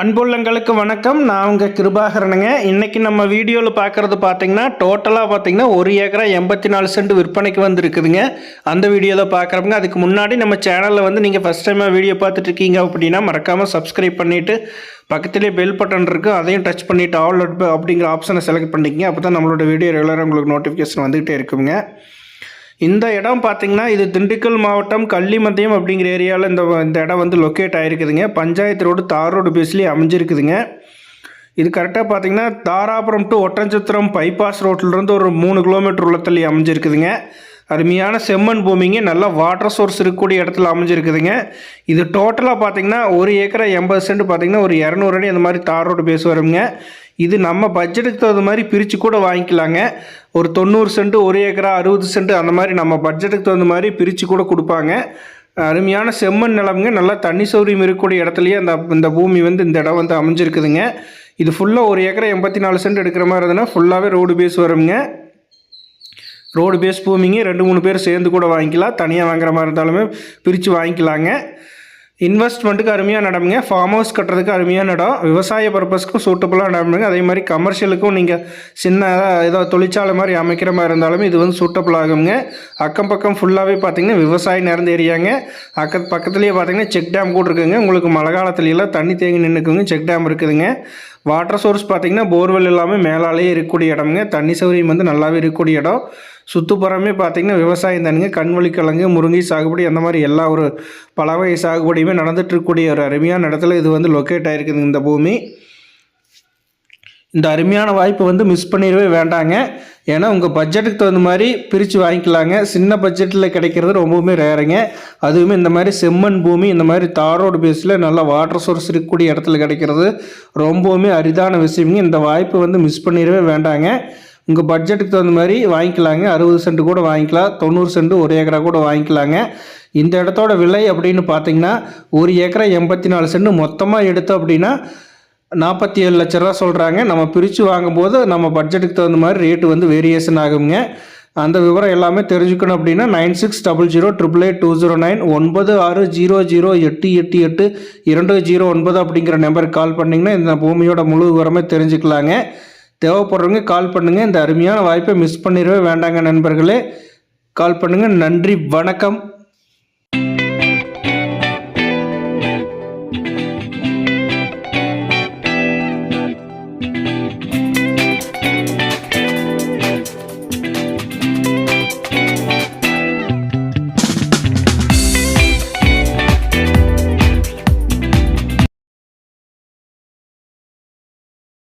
அன்புள்ளங்களுக்கு வணக்கம். நான் உங்கள் கிருபாகரனுங்க. இன்றைக்கி நம்ம வீடியோவில் பார்க்குறது பார்த்தீங்கன்னா டோட்டலாக பார்த்தீங்கன்னா ஒரு ஏக்கரா எண்பத்தி நாலு சென்ட் விற்பனைக்கு வந்துருக்குதுங்க. அந்த வீடியோவில் பார்க்குறவங்க அதுக்கு முன்னாடி நம்ம சேனலில் வந்து நீங்கள் ஃபஸ்ட் டைமாக வீடியோ பார்த்துட்ருக்கீங்க அப்படின்னா மறக்காமல் சப்ஸ்கிரைப் பண்ணிவிட்டு பக்கத்துலேயே பெல் பட்டன் இருக்குது அதையும் டச் பண்ணிவிட்டு ஆல் அப்படிங்கிற ஆப்ஷனை செலக்ட் பண்ணிக்கிங்க. அப்போ தான் நம்மளோட வீடியோ ரெகுலராக உங்களுக்கு நோட்டிஃபிகேஷன் வந்துகிட்டே இருக்குங்க. இந்த இடம் பார்த்தீங்கன்னா இது திண்டுக்கல் மாவட்டம் கள்ளிமத்தியம் அப்படிங்கிற ஏரியாவில் இந்த இந்த இடம் வந்து லொக்கேட் ஆகிருக்குதுங்க பஞ்சாயத்து ரோடு தார் ரோடு பேஸ்லேயே அமைஞ்சிருக்குதுங்க. இது கரெக்டாக பார்த்தீங்கன்னா தாராபுரம் டு ஒட்டஞ்சத்திரம் பைபாஸ் ரோட்டிலிருந்து ஒரு மூணு கிலோமீட்டர் உள்ளத்துலேயே அமைஞ்சிருக்குதுங்க. அருமையான செம்மண் பூமிங்க. நல்ல வாட்டர் சோர்ஸ் இருக்கக்கூடிய இடத்துல அமைஞ்சிருக்குதுங்க. இது டோட்டலாக பார்த்தீங்கன்னா ஒரு ஏக்கரை எண்பது சென்ட் பார்த்தீங்கன்னா ஒரு இரநூறு அடி அந்த மாதிரி தார் ரோடு பேஸ் வருங்க. இது நம்ம பட்ஜெட்டுக்கு தகுந்த மாதிரி பிரித்து கூட வாங்கிக்கலாங்க. ஒரு தொண்ணூறு சென்ட் ஒரு ஏக்கரா அறுபது சென்ட் அந்த மாதிரி நம்ம பட்ஜெட்டுக்கு தகுந்த மாதிரி பிரித்து கூட கொடுப்பாங்க. அருமையான செம்மண் நிலமுங்க. நல்லா தண்ணி சௌரியம் இருக்கக்கூடிய இடத்துலையே அந்த இந்த பூமி வந்து இந்த இடம் வந்து அமைஞ்சிருக்குதுங்க. இது ஃபுல்லாக ஒரு ஏக்கரை எண்பத்தி நாலு சென்ட் எடுக்கிற மாதிரி இருந்ததுன்னா ஃபுல்லாகவே ரோடு பேஸ் வருங்க. ரோடு பேஸ் பூமிங்க. ரெண்டு மூணு பேர் சேர்ந்து கூட வாங்கிக்கலாம். தனியாக வாங்குற மாதிரி இருந்தாலுமே பிரித்து வாங்கிக்கலாங்க. இன்வெஸ்ட்மெண்ட்டுக்கு அருமையாக நடமுங்க. ஃபார்ம் ஹவுஸ் கட்டுறதுக்கு அருமையான இடம் விவசாய பர்பஸ்க்கும் சூட்டபுளாக நடமுங்க. அதே மாதிரி கமர்ஷியலுக்கும் நீங்கள் சின்ன ஏதோ தொழிற்சாலை மாதிரி அமைக்கிற மாதிரி இருந்தாலும் இது வந்து சூட்டபுள் ஆகுங்க. அக்கம் பக்கம் ஃபுல்லாகவே பார்த்தீங்கன்னா விவசாயம் நிறைந்த ஏரியாங்க. அக்க பக்கத்துலேயே பார்த்தீங்கன்னா செக் டேம் கூட இருக்குங்க. உங்களுக்கு மழை காலத்துலலாம் தண்ணி தேங்கி நின்றுக்குங்க செக் டேம் இருக்குதுங்க. வாட்டர் சோர்ஸ் பார்த்திங்கன்னா போர்வெல் எல்லாமே மேலாலேயே இருக்கக்கூடிய இடமுங்க. தண்ணி சௌகரியம் வந்து நல்லாவே இருக்கக்கூடிய இடம். சுற்றுப்புறமே பார்த்திங்கன்னா விவசாயம் தானுங்க கண்வழி கிழங்கு முருங்கை சாகுபடி அந்த மாதிரி எல்லா ஒரு பலவகை சாகுபடியுமே நடந்துட்டு இருக்கக்கூடிய ஒரு அருமையான இடத்துல இது வந்து லொக்கேட் ஆகிருக்குது இந்த பூமி. இந்த அருமையான வாய்ப்பு வந்து மிஸ் பண்ணிடவே வேண்டாங்க. ஏன்னா உங்கள் பட்ஜெட்டுக்கு தகுந்த மாதிரி பிரித்து வாங்கிக்கலாங்க. சின்ன பட்ஜெட்டில் கிடைக்கிறது ரொம்பவுமே ரேருங்க அதுவுமே இந்த மாதிரி செம்மண் பூமி இந்த மாதிரி தாரோடு பேஸில் நல்ல வாட்டர் சோர்ஸ் இருக்கக்கூடிய இடத்துல கிடைக்கிறது ரொம்பவுமே அரிதான விஷயங்க இந்த வாய்ப்பு வந்து மிஸ் பண்ணிடவே வேண்டாங்க. உங்கள் பட்ஜெட்டுக்கு தகுந்த மாதிரி வாங்கிக்கலாங்க. அறுபது சென்ட் கூட வாங்கிக்கலாம். தொண்ணூறு சென்ட் ஒரு ஏக்கரா கூட வாங்கிக்கலாங்க. இந்த இடத்தோட விலை அப்படின்னு பார்த்தீங்கன்னா ஒரு ஏக்கரா எண்பத்தி நாலு சென்ட் மொத்தமாக எடுத்தோம் அப்படின்னா நாற்பத்தி ஏழு லட்ச ரூபா சொல்கிறாங்க நம்ம பிரித்து வாங்கும்போது நம்ம பட்ஜெட்டுக்கு தகுந்த மாதிரி ரேட்டு வந்து வேரியேஷன் ஆகுங்க. அந்த விவரம் எல்லாமே தெரிஞ்சுக்கணும் அப்படின்னா nine six double zero triple eight two zero nine ஒன்பது ஆறு ஜீரோ ஜீரோ எட்டு எட்டு எட்டு இரண்டு ஜீரோ ஒன்பது அப்படிங்கிற நம்பருக்கு கால் பண்ணிங்கன்னா இந்த பூமியோட முழு விவரமே தெரிஞ்சுக்கலாங்க. தேவைப்படுறவங்க கால் பண்ணுங்கள் இந்த அருமையான வாய்ப்பை மிஸ் பண்ணிடவே வேண்டாங்க நண்பர்களே. கால் பண்ணுங்கள் நன்றி. வணக்கம்.